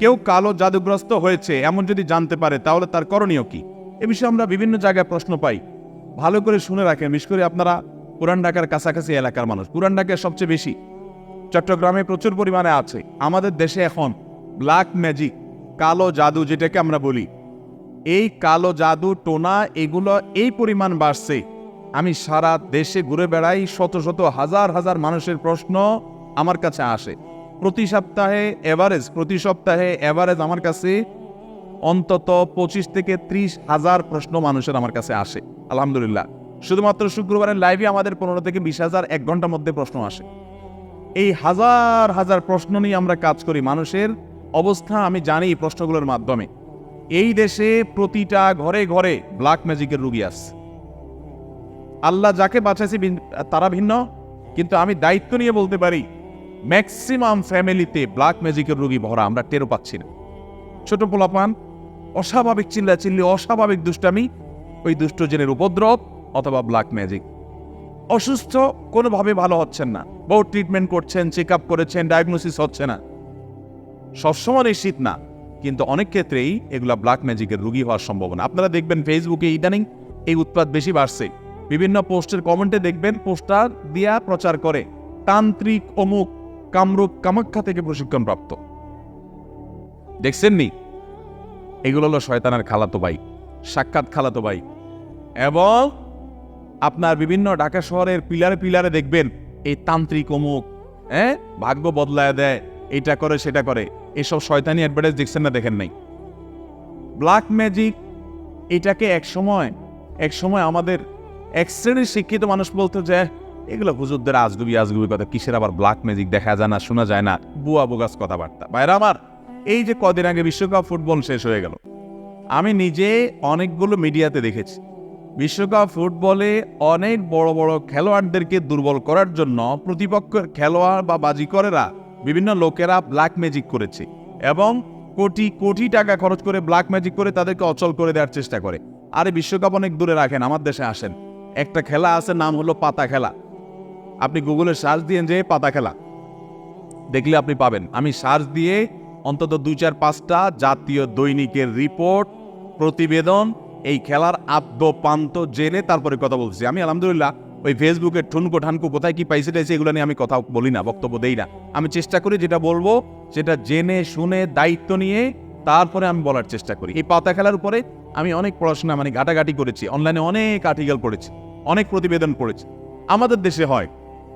কেউ কালো জাদুগ্রস্ত হয়েছে, এমন যদি জানতে পারে, তাহলে তার করণীয় কি? এ বিষয়ে আমরা বিভিন্ন জায়গায় প্রশ্ন পাই। ভালো করে শুনে রাখেন, বিশেষ করে আপনারা পুরান ঢাকার কাছাকাছি এলাকার মানুষ। পুরান ঢাকায় সবচেয়ে বেশি চট্টগ্রামে প্রচুর পরিমাণে আছে। আমাদের দেশে এখন ব্ল্যাক ম্যাজিক কালো জাদু যেটাকে আমরা বলি। এই কালো জাদু, টোনা, এগুলো এই পরিমাণ বাড়ছে। আমি সারা দেশে ঘুরে বেড়াই, শত শত, হাজার হাজার মানুষের প্রশ্ন আমার কাছে আসে। প্রতি সপ্তাহে এভারেজ, প্রতি সপ্তাহে এভারেজ আমার কাছে অন্তত পঁচিশ থেকে ত্রিশ হাজার প্রশ্ন মানুষের আমার কাছে আসে। আলহামদুলিল্লাহ। শুধুমাত্র শুক্রবারের লাইভে আমাদের পনেরো থেকে বিশ হাজার, এক ঘণ্টার মধ্যে প্রশ্ন আসে। এই হাজার হাজার প্রশ্ন নিয়ে আমরা কাজ করি মানুষের অবস্থা, আমি জানি প্রশ্নগুলোর মাধ্যমে। এই দেশে প্রতিটা ঘরে ঘরে ব্ল্যাক ম্যাজিকের রুগী আছে। আল্লাহ যাকে বাঁচাইছে তারা ভিন্ন, কিন্তু আমি দায়িত্ব নিয়ে বলতে পারি ম্যাক্সিমাম ফ্যামিলিতে ব্ল্যাক ম্যাজিকের রুগী ভরা, আমরা টেরও পাচ্ছি না। ছোট পোলাপান, অস্বাভাবিক চিল্লা চিল্লি অস্বাভাবিক দুষ্টামি, ওই দুষ্টজনের উপদ্রব অথবা ব্ল্যাক ম্যাজিক। অসুস্থ কোনোভাবে ভালো হচ্ছেন না। বহু ট্রিটমেন্ট করছেন চেক আপ করেছেন, ডায়াগনোসিস হচ্ছে না। সবসময় নিশ্চিত না, কিন্তু অনেক ক্ষেত্রেই এগুলা ব্ল্যাক ম্যাজিকের রুগী হওয়ার সম্ভাবনা। আপনারা দেখবেন ফেসবুকে ইদানিং এই উৎপাদ বেশি বাড়ছে। বিভিন্ন পোস্টের কমেন্টে দেখবেন, পোস্টার দিয়া প্রচার করে, তান্ত্রিক অমুক কামরূপ কামাখ্যা থেকে প্রশিক্ষণপ্রাপ্ত দেখছেন নি এগুলো হলো শয়তানের খালাতো ভাই, সাক্ষাৎ খালাতো ভাই। এবং আপনার বিভিন্ন ঢাকা শহরের পিলারে পিলারে দেখবেন, এই তান্ত্রিক অমুক হ্যাঁ? ভাগ্য বদলায় দেয়, এটা করে, সেটা করে। এসব শয়তানি অ্যাডভার্টাইজ দেখছেন না, দেখেন নাই। ব্ল্যাক ম্যাজিক এটাকে এক সময় এক সময় আমাদের এক শ্রেণির শিক্ষিত মানুষ বলতো যে এগুলো হুজুরদের আজগুবি আজগুবি কথা। কিসের আবার ব্ল্যাক ম্যাজিক দেখা যায় না, শোনা যায় না? বুয়া বোগাস কথাবার্তা। বাইরে আমার, এই যে কদিন আগে বিশ্বকাপ ফুটবল শেষ হয়ে গেল, আমি নিজে অনেকগুলো মিডিয়াতে দেখেছি। বিশ্বকাপ ফুটবলে অনেক বড় বড় খেলোয়াড়দেরকে দুর্বল করার জন্য প্রতিপক্ষের খেলোয়াড় বা বাজিকরেরা বিভিন্ন লোকেরা ব্ল্যাক ম্যাজিক করেছে এবং কোটি কোটি টাকা খরচ করে ব্ল্যাক ম্যাজিক করে তাদেরকে অচল করে দেওয়ার চেষ্টা করে। আরে বিশ্বকাপ অনেক দূরে রাখেন, আমার দেশে আসেন। একটা খেলা আছে, নাম হলো পাতা খেলা। আপনি গুগলে সার্চ দিয়ে যে পাতা খেলা, দেখলে আপনি পাবেন। আমি সার্চ দিয়ে অন্তত দুই চার পাঁচটা জাতীয় দৈনিকের রিপোর্ট, প্রতিবেদন, এই খেলার আদ্য পান্ত জেনে তারপরে কথা বলছি। আমি আলহামদুলিল্লাহ ওই ফেসবুকে ঠুনকো ঠানকো কোথায় কি পাইছে টাইছে এগুলো নিয়ে আমি কথা বলি না, বক্তব্য দেই না। আমি চেষ্টা করি যেটা বলব, সেটা জেনে শুনে দায়িত্ব নিয়ে তারপরে আমি বলার চেষ্টা করি। এই পাতা খেলার উপরে আমি অনেক পড়াশোনা মানে ঘাটাঘাটি করেছি, অনলাইনে অনেক আর্টিকেল পড়েছি, অনেক প্রতিবেদন পড়েছি। আমাদের দেশে হয়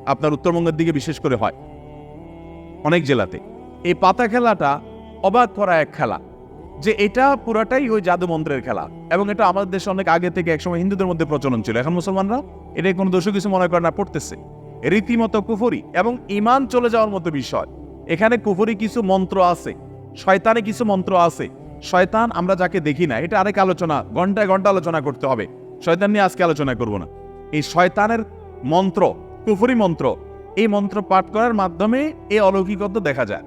আপনার উত্তরবঙ্গের দিকে বিশেষ করে হয়। অনেক জেলাতে। এই পাতা খেলাটা অবাক করা এক খেলা। যে এটা পুরাটাই ওই জাদু মন্ত্রের খেলা। এবং এটা আমাদের দেশে অনেক আগে থেকে একসময় হিন্দুদের মধ্যে প্রচলন ছিল। এখন মুসলমানরা এটা কোনো দোষও কিছু মনে করে না, পড়তেছে। রীতিমতো কুফরি এবং ইমান চলে যাওয়ার মতো বিষয়। এখানে কুফরি কিছু মন্ত্র আছে, শয়তানে কিছু মন্ত্র আছে। শয়তান আমরা যাকে দেখি না, এটা আরেক আলোচনা, ঘন্টায় ঘণ্টা আলোচনা করতে হবে। শয়তান নিয়ে আজকে আলোচনা করব না। এই শয়তানের মন্ত্র কুফরি মন্ত্র। এই মন্ত্র পাঠ করার মাধ্যমে এই অলৌকিকত্ব দেখা যায়।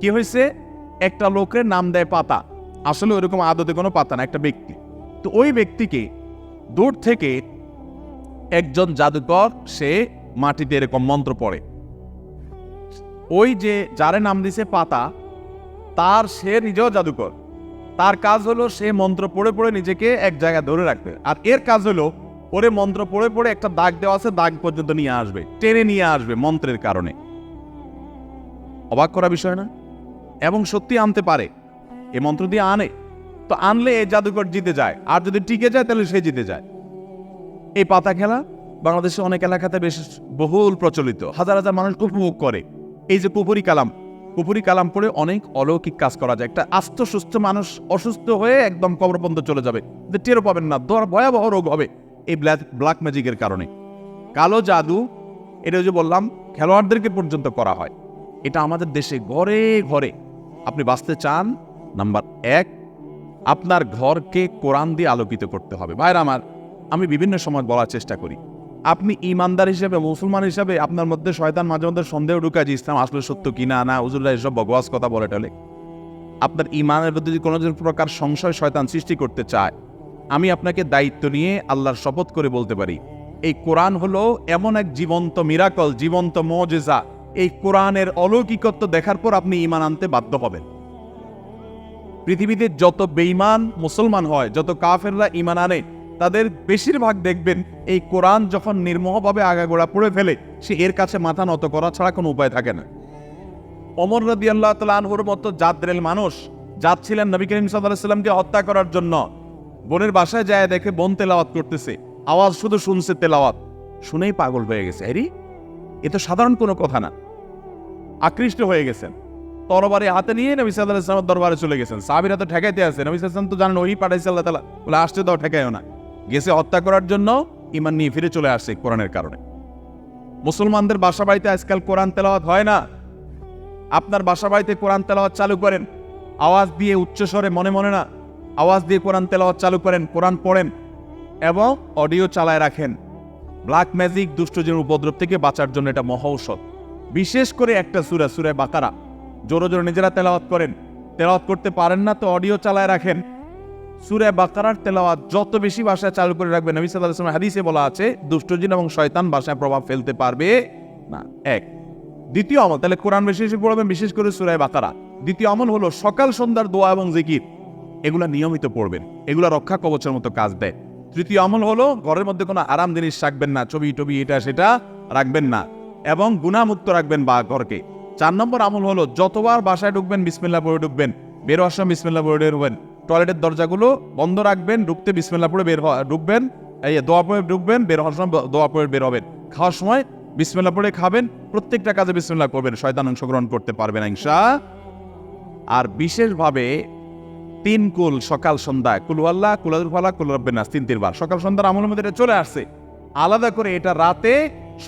কি হয়েছে একটা লোকের নাম দেয় পাতা। আসলে ওইরকম আদতে কোনো পাতা না, একটা ব্যক্তি। তো ওই ব্যক্তিকে দূর থেকে একজন জাদুকর, সে মাটিতে এরকম মন্ত্র পড়ে। ওই যে যারে নাম দিছে পাতা, তার সে নিজেও জাদুকর। তার কাজ হলো সে মন্ত্র পড়ে পড়ে নিজেকে এক জায়গায় ধরে রাখবে আর এর কাজ হলো ওরে মন্ত্র পড়ে পড়ে একটা দাগ দেওয়া আছে, দাগ পর্যন্ত নিয়ে আসবে, টেনে নিয়ে আসবে মন্ত্রের কারণে। অবাক করা বিষয় না? এবং সত্যি আনতে পারে, এ মন্ত্র দিয়ে আনে। তো আনলে এই জাদুঘর জিতে যায়, আর যদি টিকে যায় তাহলে সে জিতে যায়। এই পাতা খেলা বাংলাদেশে অনেক এলাকাতে বেশ বহুল প্রচলিত। হাজার হাজার মানুষ উপভোগ করে। এই যে পুপুরি কালাম পুপুরি কালাম পড়ে অনেক অলৌকিক কাজ করা যায়। একটা আস্ত সুস্থ মানুষ অসুস্থ হয়ে একদম কবরবন্ধ চলে যাবে। যে টেরও পাবেন না ভয়াবহ রোগ হবে। এই ব্ল্যাক ম্যাজিকের কারণে। কালো জাদু, এটা যে বললাম, খেলোয়াড়দেরকে পর্যন্ত করা হয়। এটা আমাদের দেশে ঘরে ঘরে। আপনি বাঁচতে চান, নাম্বার এক, আপনার ঘরকে কোরআন দিয়ে আলোকিত করতে হবে। ভাইরা আমার, আমি বিভিন্ন সময় বলার চেষ্টা করি। আপনি ইমানদার হিসেবে, মুসলমান হিসেবে আপনার মধ্যে শয়তান মাঝে মধ্যে সন্দেহ ঢুকায় যে ইসলাম আসলে সত্য কিনা না উজুল্লাহ এসব বগওয়াজ কথা বলে টলে। আপনার ইমানের প্রতি যদি কোনো প্রকার সংশয় শয়তান সৃষ্টি করতে চায় আমি আপনাকে দায়িত্ব নিয়ে আল্লাহর শপথ করে বলতে পারি। এই কোরআন হলো এমন এক জীবন্ত মিরাকল, জীবন্ত মজেজা। এই কোরআনের অলৌকিকত্ব দেখার পর আপনি ইমান আনতে বাধ্য হবেন। পৃথিবীতে যত বেঈমান মুসলমান হয়, যত কাফেররা ইমান আনে, তাদের বেশিরভাগ দেখবেন এই কোরআন যখন নির্মোহভাবে আগাগোড়া পড়ে ফেলে, সে এর কাছে মাথা নত করা ছাড়া কোনো উপায় থাকে না। অমর রাদি আল্লাহ তালহুর মতো জাদ্রেল মানুষ যাচ্ছিলেন ছিলেন নবী করিম সাল্লাহামকে হত্যা করার জন্য। বোনের বাসায় যায় দেখে বোন তেলাওয়াত করতেছে। আওয়াজ শুধু শুনছে তেলাওয়াত। শুনেই পাগল হয়ে গেছে। আরে এ তো সাধারণ কোনো কথা না। আকৃষ্ট হয়ে গেছেন। তরবারে হাতে নিয়ে নবী সাল্লাহ ইসলামের দরবারে চলে গেছেন। সাহাবিরা তো ঠেকাইতে আছে নবী সাল্লাম তো জানেন, ওই পাঠাইছে আল্লাহ তালা বলে আসতে দাও, ঠেকাইও না। গেছে হত্যা করার জন্য ইমান নিয়ে ফিরে চলে আসছে কোরআনের কারণে। মুসলমানদের বাসা বাড়িতে আজকাল কোরআন তেলাওয়াত হয় না। আপনার বাসা বাড়িতে কোরআন তেলাওয়াত চালু করেন। আওয়াজ দিয়ে উচ্চস্বরে মনে মনে না আওয়াজ দিয়ে কোরআন তেলাওয়াত চালু করেন, কোরআন পড়েন এবং অডিও চালায় রাখেন। ব্ল্যাক ম্যাজিক দুষ্টজনের উপদ্রব থেকে বাঁচার জন্য এটা মহা ঔষধ। বিশেষ করে একটা সুরা সুরায় বাকারা। জোরে জোরে নিজেরা তেলাওয়াত করেন। তেলাওয়াত করতে পারেন না তো অডিও চালায় রাখেন। সুরে বাকারার তেলাওয়াত যত বেশি ভাষায় চালু করে রাখবে নবী সাল্লাহ হাদিসে বলা আছে দুষ্টজিন এবং শয়তান ভাষায় প্রভাব ফেলতে পারবে না। এক। দ্বিতীয় আমল, তাহলে কোরআন বেশি বেশি পড়বেন, বিশেষ করে সুরায় বাকারা। দ্বিতীয় আমল হলো সকাল সন্ধ্যার দোয়া এবং জিকির। এগুলা নিয়মিত পড়বেন। এগুলা রক্ষা কবচের মতো কাজ দেয়। তৃতীয় আমল হলো ঘরের মধ্যে কোনো আরাম জিনিস রাখবেন না, ছবি টবি এটা সেটা রাখবেন না এবং গুণামুক্ত রাখবেন বা ঘরকে। চার নম্বর আমল হলো যতবার বাসায় ঢুকবেন বিসমিল্লা পড়ে ঢুকবেন, বের হওয়ার সময় বিসমিল্লা পড়ে ঢুকবেন। টয়লেটের দরজাগুলো বন্ধ রাখবেন, ঢুকতে বিসমিল্লা পড়ে বের ঢুকবেন, এই দোয়া পড়ে ঢুকবেন, বের হওয়ার সময় দোয়া পড়ে বের হবেন। খাওয়ার সময় বিসমিল্লা পড়ে খাবেন, প্রত্যেকটা কাজে বিসমিল্লা করবেন, শয়তান অংশগ্রহণ করতে পারবেন ইনশা। আর বিশেষভাবে তিন কুল সকাল সন্ধ্যায় আল্লাহ কুলাদুল ফালা কুলরব্বেনাস তিন তিনবার। সকাল সন্ধ্যার আমলের মধ্যে এটা চলে আসছে। আলাদা করে এটা রাতে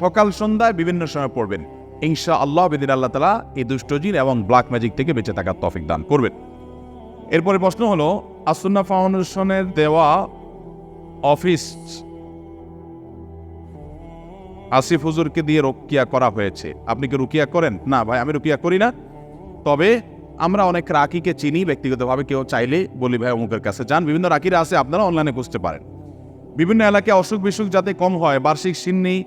সকাল সন্ধ্যায় বিভিন্ন সময় পড়বেন। ইনশা আল্লাহ বেদিন আল্লাহ তালা এই দুষ্টজিন এবং ব্ল্যাক ম্যাজিক থেকে বেঁচে থাকার তফিক দান করবেন। এরপরে প্রশ্ন হলো আসুন্না ফাউন্ডেশনের দেওয়া অফিস আসিফ হুজুরকে দিয়ে রুকিয়া করা হয়েছে। আপনি কি রুকিয়া করেন? না ভাই, আমি রুকিয়া করি না। তবে আমরা অনেক রাকিকে চিনি, ব্যক্তিগতভাবে কেউ চাইলে বলি, ভাই, অমুকের কাছে যান। বিভিন্ন রাকিরা আছে, আপনারা অনলাইনে খুঁজতে পারেন। বিভিন্ন এলাকায় অসুখ বিসুখ যাতে কম হয়, বার্ষিক সিন্নি,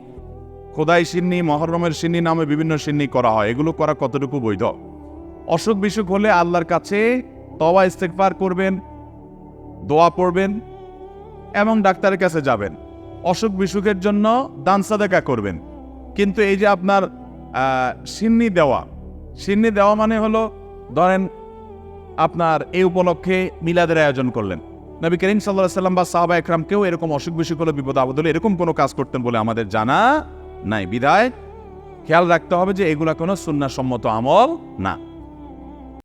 খোদাই সিন্নি, মহরমের সিন্নি নামে বিভিন্ন সিন্নি করা হয়। এগুলো করা কতটুকু বৈধ? অসুখ বিসুখ হলে আল্লাহর কাছে তওয়া ইস্তেকবার করবেন, দোয়া পড়বেন এবং ডাক্তারের কাছে যাবেন। অসুখ বিসুখের জন্য দান, সাদাকা করবেন। কিন্তু এই যে আপনার সিন্নি দেওয়া সিন্নি দেওয়া মানে হলো ধরেন, আপনার এই উপলক্ষে মিলাদের আয়োজন করলেন। নবী করিম সাল্লাহ সাল্লাম বা সাহাবা একরামকেও এরকম অসুখ বিসুখ হলে, বিপদ আপদ হলে এরকম কোনো কাজ করতেন বলে আমাদের জানা নাই। বিদায় খেয়াল রাখতে হবে যে এগুলা কোনো সুন্নাসম্মত আমল না।